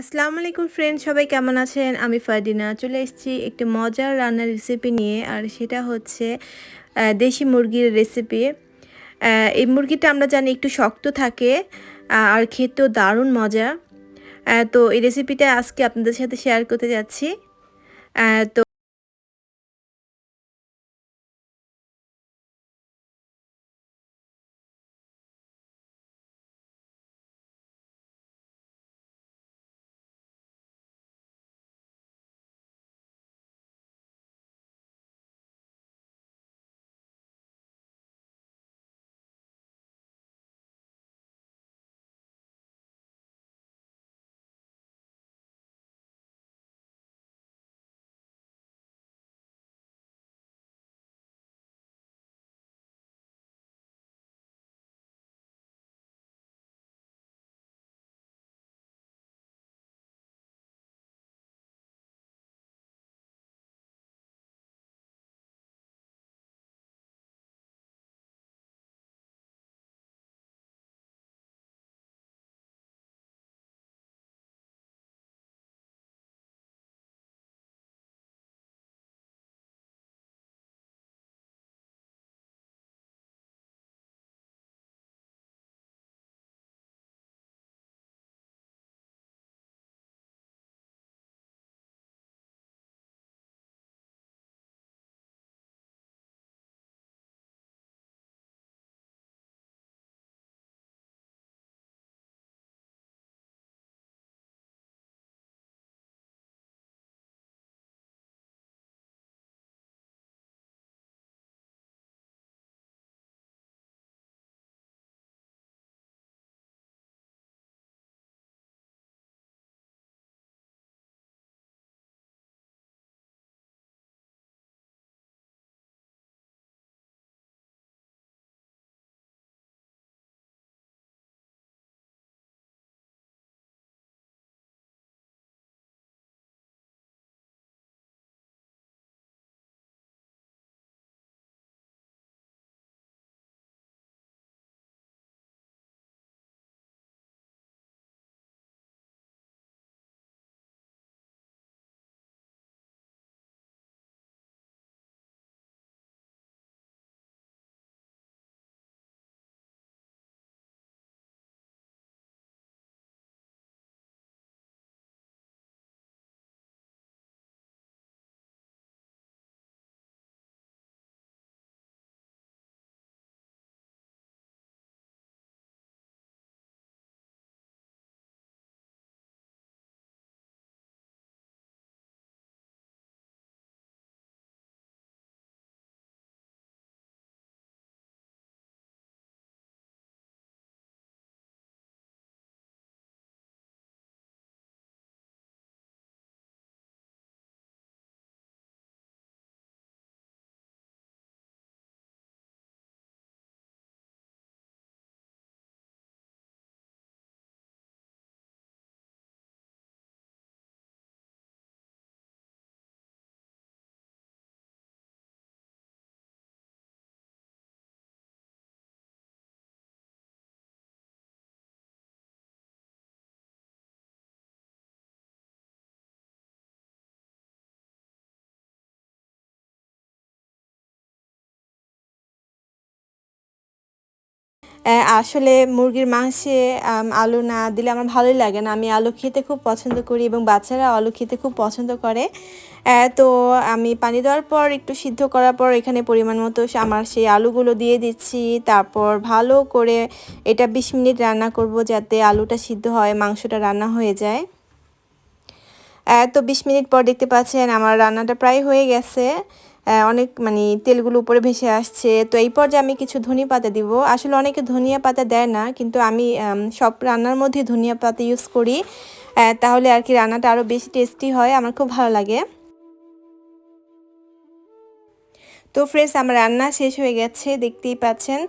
আসসালামু আলাইকুম ফ্রেন্ড সবাই কেমন আছেন? আমি ফারদিনা, চলে এসেছি একটি মজার রান্নার রেসিপি নিয়ে, আর সেটা হচ্ছে দেশি মুরগির রেসিপি এই মুরগিটা আমরা জানি একটু শক্ত থাকে আর খেতেও দারুণ মজা। তো এই রেসিপিটা আজকে আপনাদের সাথে শেয়ার করতে যাচ্ছি। তো আসলে মুরগির মাংসে আলু না দিলে আমার ভালোই লাগে না। আমি আলু খেতে খুব পছন্দ করি এবং বাচ্চারা আলু খেতে খুব পছন্দ করে। তো আমি পানি দেওয়ার পর, একটু সিদ্ধ করার পর এখানে পরিমাণ মতো আমার সেই আলুগুলো দিয়ে দিচ্ছি। তারপর ভালো করে এটা বিশ মিনিট রান্না করব যাতে আলুটা সিদ্ধ হয়, মাংসটা রান্না হয়ে যায়। তো বিশ মিনিট পর দেখতে পাচ্ছেন আমার রান্নাটা প্রায় হয়ে গেছে। অনেক মানে তেলগুলো উপরে ভেসে আসছে। তো এই পর্যায়ে আমি কিছু ধনিয়া পাতা দিব। আসলে অনেকে ধনিয়া পাতা দেয় না, কিন্তু আমি সব রান্নার মধ্যে ধনিয়া পাতা ইউজ করি। তাহলে আর কি রান্নাটা আরও বেশি টেস্টি হয়। আমার খুব ভালো লাগে। তো ফ্রেন্ডস আমার রান্না শেষ হয়ে গেছে, দেখতেই পাচ্ছেন।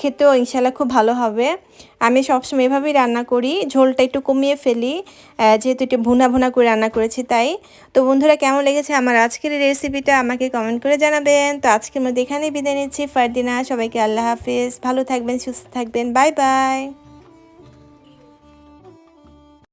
খেতেও ইনশাল্লাহ খুব ভালো হবে। আমি সবসময় এভাবেই রান্না করি, ঝোলটা একটু কমিয়ে ফেলি। যেহেতু একটু ভুনা ভুনা করে রান্না করেছি তাই। তো বন্ধুরা, কেমন লেগেছে আমার আজকের রেসিপিটা আমাকে কমেন্ট করে জানাবেন। তো আজকের মধ্যে এখানেই বিদায় নিচ্ছি। ফারদিনা, সবাইকে আল্লাহ হাফিজ। ভালো থাকবেন, সুস্থ থাকবেন। Bye bye